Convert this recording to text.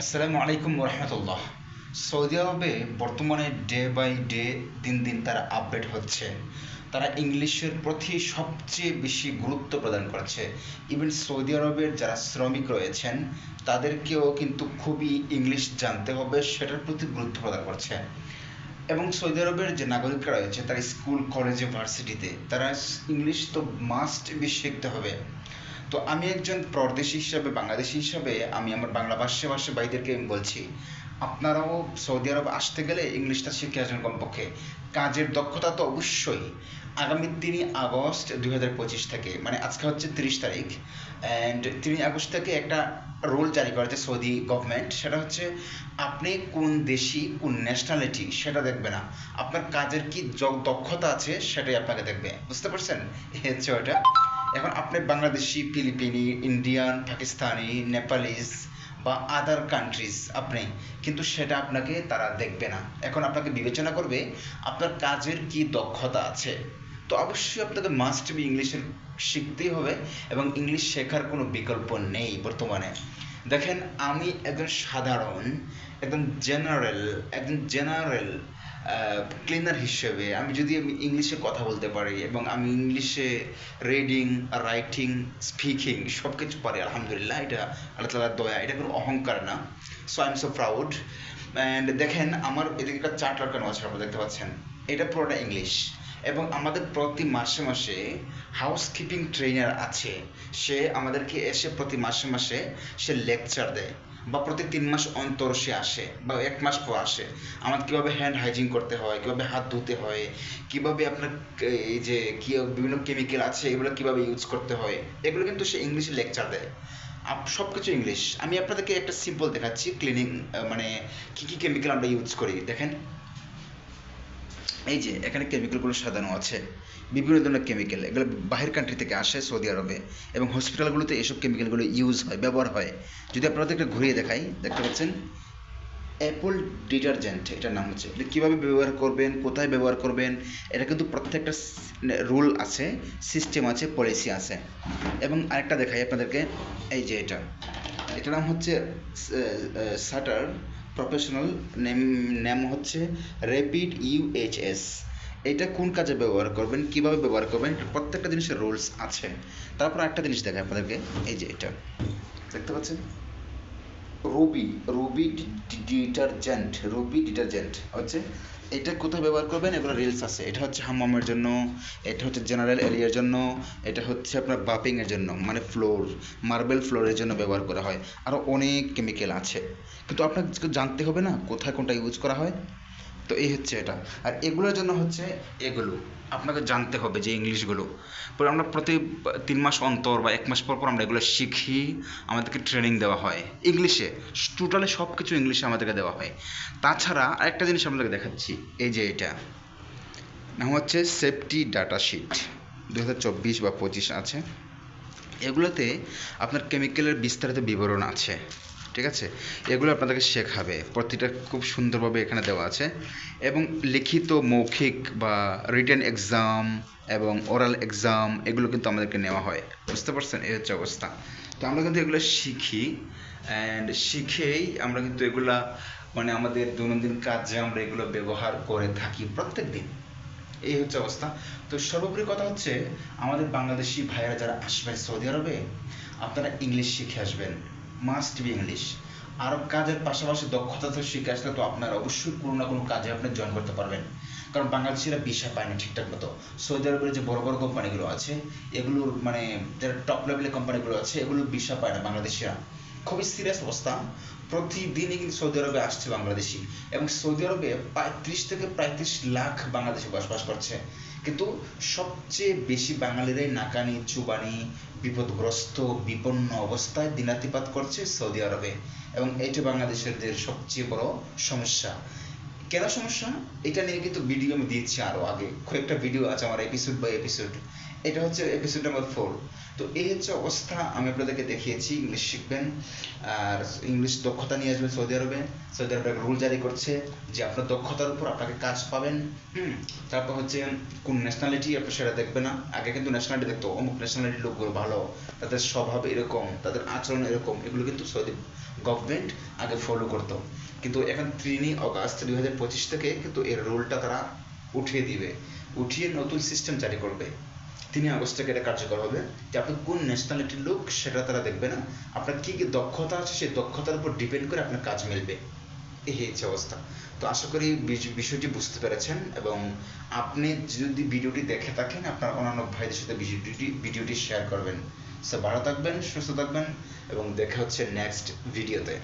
আসসালামু আলাইকুম রহমতুল্লাহ। সৌদি আরবে বর্তমানে ডে বাই ডে দিন দিন তারা আপডেট হচ্ছে। তারা ইংলিশের প্রতি সবচেয়ে বেশি গুরুত্ব প্রদান করছে। ইভেন সৌদি আরবের যারা শ্রমিক রয়েছেন, তাদেরকেও কিন্তু খুবই ইংলিশ জানতে হবে, সেটার প্রতি গুরুত্ব প্রদান করছে। এবং সৌদি আরবের যে নাগরিকরা রয়েছে, তারা স্কুল কলেজ ভার্সিটিতে তারা ইংলিশ তো মাস্ট বি শিখতে হবে। তো আমি একজন পরদেশি হিসাবে, বাংলাদেশি হিসাবে আমি আমার বাংলা ভাষা ভাষী ভাইদেরকে আমি বলছি, আপনারাও সৌদি আরব আসতে গেলে ইংলিশটা শিখে আসবেন কমপক্ষে। কাজের দক্ষতা তো অবশ্যই। আগামী তিনই আগস্ট দুই হাজার পঁচিশ থেকে মানে আজকে হচ্ছে তিরিশ তারিখ। অ্যান্ড তিনই আগস্ট থেকে একটা রুল জারি করেছে সৌদি গভর্নমেন্ট সেটা হচ্ছে আপনি কোন দেশি, কোন ন্যাশনালিটি সেটা দেখবে না। আপনার কাজের কি দক্ষতা আছে, সেটাই আপনাকে দেখবে। বুঝতে পারছেন? হচ্ছে ওটা এখন আপনি বাংলাদেশি, ফিলিপিনি, ইন্ডিয়ান, পাকিস্তানি নেপালিস বা আদার কান্ট্রিজ আপনি, কিন্তু সেটা আপনাকে তারা দেখবে না। এখন আপনাকে বিবেচনা করবে আপনার কাজের কি দক্ষতা আছে। তো অবশ্যই আপনাকে মাস্ট বি ইংলিশের শিখতেই হবে এবং ইংলিশ শেখার কোনো বিকল্প নেই বর্তমানে। দেখেন, আমি একজন সাধারণ, একজন জেনারেল একজন জেনারেল ক্লিনার হিসেবে আমি যদি আমি ইংলিশে কথা বলতে পারি এবং আমি ইংলিশে রিডিং রাইটিং স্পিকিং সব কিছু পারি, আলহামদুলিল্লাহ, এটা আল্লাহ তালার দয়া, এটা কোনো অহংকার না। So I am so proud and দেখেন, আমার এদিকে একটা চার্ট লাগানো আছে, আপনারা দেখতে পাচ্ছেন। এটা পুরোটা ইংলিশ এবং আমাদের প্রতি মাসে মাসে হাউসকিপিং ট্রেনার আছে। সে আমাদেরকে এসে প্রতি মাসে মাসে সে লেকচার দেয়। বা প্রতি তিন মাস অন্তর সে আসে বা এক মাস পর আসে আমার কীভাবে হ্যান্ড হাইজিন করতে হয়, কীভাবে হাত ধুতে হয়, কীভাবে আপনার এই যে কি, বিভিন্ন কেমিক্যাল আছে, এগুলো কীভাবে ইউজ করতে হয়, এগুলো কিন্তু সে ইংলিশে লেকচার দেয়। সব কিছু ইংলিশ আমি আপনাদেরকে একটা সিম্পল দেখাচ্ছি ক্লিনিং মানে কী কী কেমিক্যাল আমরা ইউজ করি, দেখেন। এই যে এখানে কেমিক্যালগুলো সাজানো আছে, বিভিন্ন ধরনের কেমিক্যাল এগুলো বাহির কান্ট্রি থেকে আসে সৌদি আরবে এবং হসপিটালগুলোতে এইসব কেমিক্যালগুলো ইউজ হয়, ব্যবহার হয়। যদি আপনাদেরকে ঘুরিয়ে দেখাই, দেখতে পাচ্ছেন? অ্যাপল ডিটারজেন্ট এটার নাম হচ্ছে। এটা কীভাবে ব্যবহার করবেন, কোথায় ব্যবহার করবেন, এটা কিন্তু প্রত্যেকটা রুল আছে সিস্টেম আছে পলিসি আছে। এবং আরেকটা দেখাই আপনাদেরকে, এই যে এটা। এটার নাম হচ্ছে সাটার প্রফেশনাল নেম নেম হচ্ছে র্যাপিড ইউএইচএস এটা কোন কাজে ব্যবহার করবেন, কীভাবে ব্যবহার করবেন প্রত্যেকটা জিনিসের রুলস আছে। তারপর একটা জিনিস দেখায় আপনাদেরকে, এই যে এটা। দেখতে পাচ্ছেন? Ruby Ruby detergent Ruby detergent হচ্ছে? এটা কোথায় ব্যবহার করবেন? এগুলো রিলস আছে। এটা হচ্ছে হাম্মামের জন্য, এটা হচ্ছে জেনারেল এরিয়ার জন্য, এটা হচ্ছে আপনার বাপিংয়ের জন্য মানে ফ্লোর মার্বেল ফ্লোরের জন্য ব্যবহার করা হয়। আরও অনেক কেমিক্যাল আছে। কিন্তু আপনাকে জানতে হবে না কোথায় কোনটা ইউজ করা হয়? তো এই হচ্ছে এটা। আর এগুলোর জন্য হচ্ছে এগুলো। আপনাকে জানতে হবে যে ইংলিশগুলো। পরে আমরা প্রতি তিন মাস অন্তর বা এক মাস পর পর আমরা এগুলো শিখি, আমাদেরকে ট্রেনিং দেওয়া হয়। ইংলিশে টোটালি সব কিছু ইংলিশে আমাদেরকে দেওয়া হয়। তাছাড়া আরেকটা জিনিস আপনাদেরকে দেখাচ্ছি, এই যে এটা। নাম হচ্ছে সেফটি ডাটা শিট দু হাজার চব্বিশ বা পঁচিশ আছে। এগুলোতে আপনার কেমিক্যালের বিস্তারিত বিবরণ আছে। ঠিক আছে? এগুলো আপনাদেরকে শেখাবে। প্রতিটা খুব সুন্দরভাবে এখানে দেওয়া আছে। এবং লিখিত, মৌখিক বা রিটেন এক্সাম এবং ওরাল এক্সাম এগুলো কিন্তু আমাদেরকে নেওয়া হয়। বুঝতে পারছেন? এই হচ্ছে অবস্থা। তো আমরা কিন্তু এগুলো শিখি। অ্যান্ড শিখেই আমরা কিন্তু এগুলা মানে আমাদের দৈনন্দিন কাজে আমরা এগুলো ব্যবহার করে থাকি প্রত্যেক দিন এই হচ্ছে অবস্থা। তো সর্বোপরি কথা হচ্ছে, আমাদের বাংলাদেশি ভাইয়েরা যারা আসবেন সৌদি আরবে, আপনারা ইংলিশ শিখে আসবেন। মাস্ট বি ইংলিশ আর কাজের পাশাপাশি দক্ষতা তো শিখে আসলে তো আপনার অবশ্যই কোনো না কোনো কাজে আপনি জয়েন করতে পারবেন। কারণ বাংলাদেশিরা ভিসা পায় না ঠিকঠাক মতো। সৌদি আরবের যে বড় বড় কোম্পানিগুলো আছে, এগুলোর মানে যারা টপ লেভেলের কোম্পানিগুলো আছে এগুলোর ভিসা পায় না বাংলাদেশিরা। খুবই সিরিয়াস অবস্থা। প্রতিদিনই কিন্তু সৌদি আরবে আসছে বাংলাদেশি। এবং সৌদি আরবে পঁয়ত্রিশ থেকে পঁয়ত্রিশ লাখ বাংলাদেশি বসবাস করছে। কিন্তু সবচেয়ে বেশি বাঙালিরাই নাকানি, চুবানি বিপদগ্রস্ত, বিপন্ন অবস্থায় দিনাতিপাত করছে সৌদি আরবে এবং এটি বাংলাদেশের সবচেয়ে বড় সমস্যা। কেন সমস্যা? এটা নিয়ে কিন্তু ভিডিও আমি দিয়েছি আরও আগে। কয়েকটা ভিডিও আছে, আমার এপিসোড বাই এপিসোড এটা হচ্ছে এপিসোড নাম্বার ফোর তো এই হচ্ছে অবস্থা, আমি আপনাদেরকে দেখিয়েছি, ইংলিশ শিখবেন, আর ইংলিশ দক্ষতা নিয়ে আসবেন সৌদি আরবে। সৌদি আরবে রুল জারি করছে যে আপনার দক্ষতার উপর আপনাকে কাজ পাবেন, হুম? তারপর হচ্ছে, কোন ন্যাশনালিটি আপনি সেটা দেখবে না। আগে কিন্তু ন্যাশনালিটি দেখতো, অমুক ন্যাশনালিটির লোকগুলো ভালো, তাদের স্বভাব এরকম, তাদের আচরণ এরকম, এগুলো কিন্তু সৌদি গভর্নমেন্ট আগে ফলো করতো। কিন্তু এখন তিনই অগাস্ট দুই হাজার পঁচিশ থেকে কিন্তু এর রুলটা তারা উঠিয়ে দিবে, উঠিয়ে নতুন সিস্টেম জারি করবে। তিনই আগস্ট থেকে এটা কার্যকর হবে। যে আপনি কোন ন্যাশনালিটির লোক, সেটা তারা দেখবে না। আপনার কি কি দক্ষতা আছে, সেই দক্ষতার উপর ডিপেন্ড করে আপনার কাজ মিলবে। এই হচ্ছে অবস্থা। তো আশা করি বিষয়টি বুঝতে পেরেছেন এবং আপনি যদি ভিডিওটি দেখে থাকেন, আপনার অন্যান্য ভাইদের সাথে ভিডিওটি ভিডিওটি শেয়ার করবেন। সো ভালো থাকবেন, সুস্থ থাকবেন এবং দেখা হচ্ছে নেক্সট ভিডিওতে